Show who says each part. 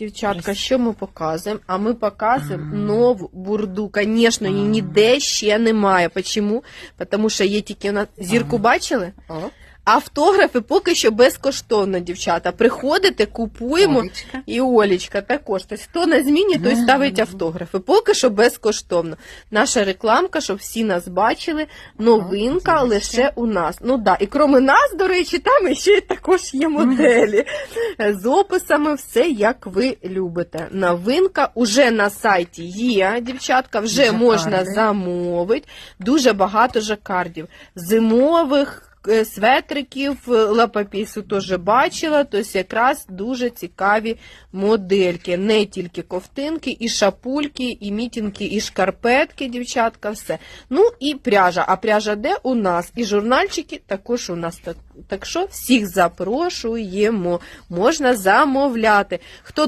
Speaker 1: Дівчатка, що ми показуємо? А ми показуємо нову бурду. Звісно, її ніде ще немає. Чому? Тому що є тільки у нас зірку бачили? Автографи поки що безкоштовно, дівчата. Приходите, купуємо.
Speaker 2: Олечка.
Speaker 1: І Олічка також. Тобто, хто на зміні, той ставить автографи. Поки що безкоштовно. Наша рекламка, щоб всі нас бачили. Новинка
Speaker 2: О,
Speaker 1: лише у нас. Ну да, і крім нас, до речі, там ще також є моделі з описами, все як ви любите. Новинка уже на сайті є, дівчатка, вже
Speaker 2: Жакарди.
Speaker 1: можна замовити. Дуже багато жакардів. Зимових. Е, Светриків е, лапапісу теж бачила, тобто якраз дуже цікаві модельки. Не тільки ковтинки, і шапульки, і мітінки, і шкарпетки, дівчатка, все. Ну і пряжа. А пряжа де у нас? І журнальчики також у нас. Так, що всіх запрошуємо, можна замовляти. Хто